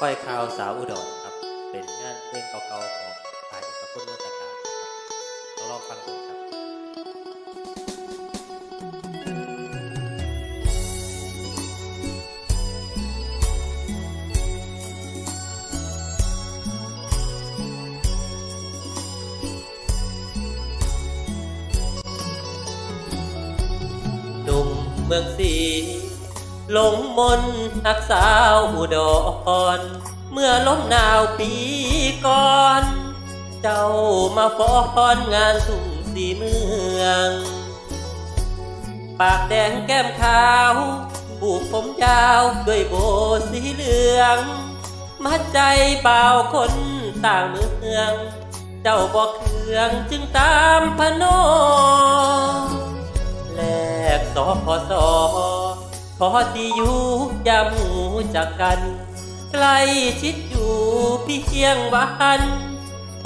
ค่อยข่าวสาวอุดรครับ เป็นงานเพลงเก่าๆของพายเอกพลมนตการครับต้องลองฟังดูครับหนุ่มเมืองสี หลงมนักสาวอุดรเมื่อล้มหนาวปีก่อน เจ้ามาฟ้อนงานทุ่งสีเมือง ปากแดงแก้มขาวผูกผมยาวด้วยโบสีเหลือง มัดใจเบาคนต่างเมือง เจ้าบอกเครื่องจึงตามพนอแลกสอพอสอ ขอที่อยู่ยามหูจากกัน ใกล้ชิดอยู่เพียงวัน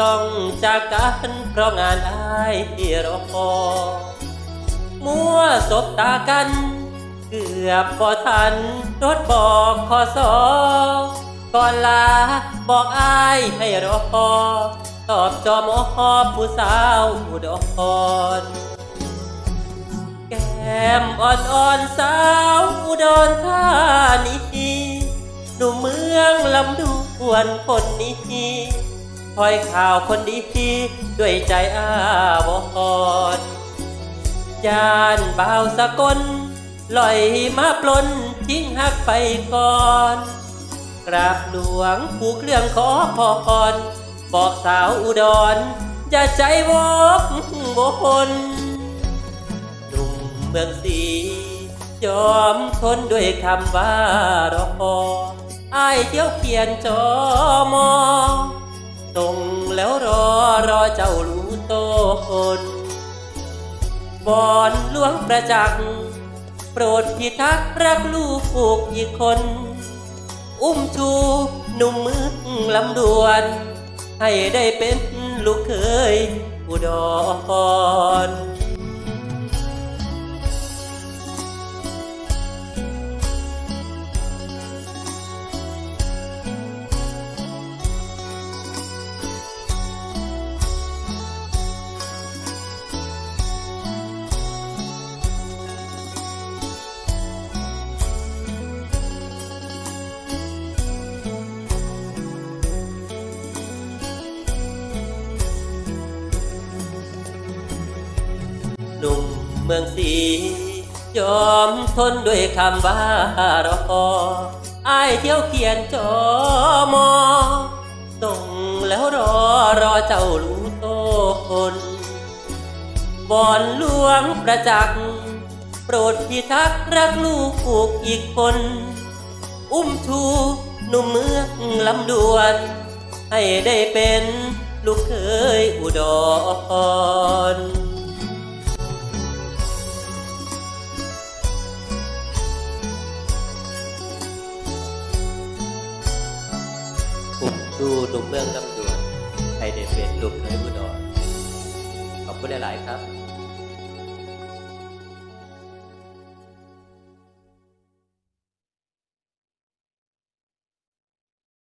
ต้องจากกันเพราะงานอายที่รอมัวสบตากัน เกือบพอทันรถบอกขอสอก่อนลาบอกอายให้รอตอบจอมอผู้สาวอุดร มอ่อนๆสาวอุดรธานีหนุ่มเมืองลำดวนคนนี้ถอยข่าวคนดีด้วยใจอาวรยานบ่าวสกลลอยมาปล้นทิ้งหักไปก่อนกราบหลวงผู้เรื่องขอพรบอกสาวอุดรอย่าใจวกบนหนุ่ม เมืองสียอมทนด้วยคำว่ารอคอายเที่ยวเขียนจอมอตรงแล้วรอรอเจ้ารู้ตนบอนหลวงประจักษ์โปรดพิทักษ์รักลูกผูกอีกคน อุ้มชูหนุ่มมือลำดวน ให้ได้เป็นลูกเคยอุดร หนุ่มเมืองสียอมทนด้วยคำว่ารออายเที่ยวเขียนจอมอส่งแล้วรอรอเจ้ารู้ตคนบอนหลวงประจักษ์โปรดพิทักษ์รักลูกผูกอีกคน อุ้มชูหนุ่มเมืองลำดวน ให้ได้เป็นลูกเคยอุดร ผมดูหนุ่มเมืองลำดวนให้ได้เป็นลูกเคยบุดรขอบคุณหลาย ๆ ครับ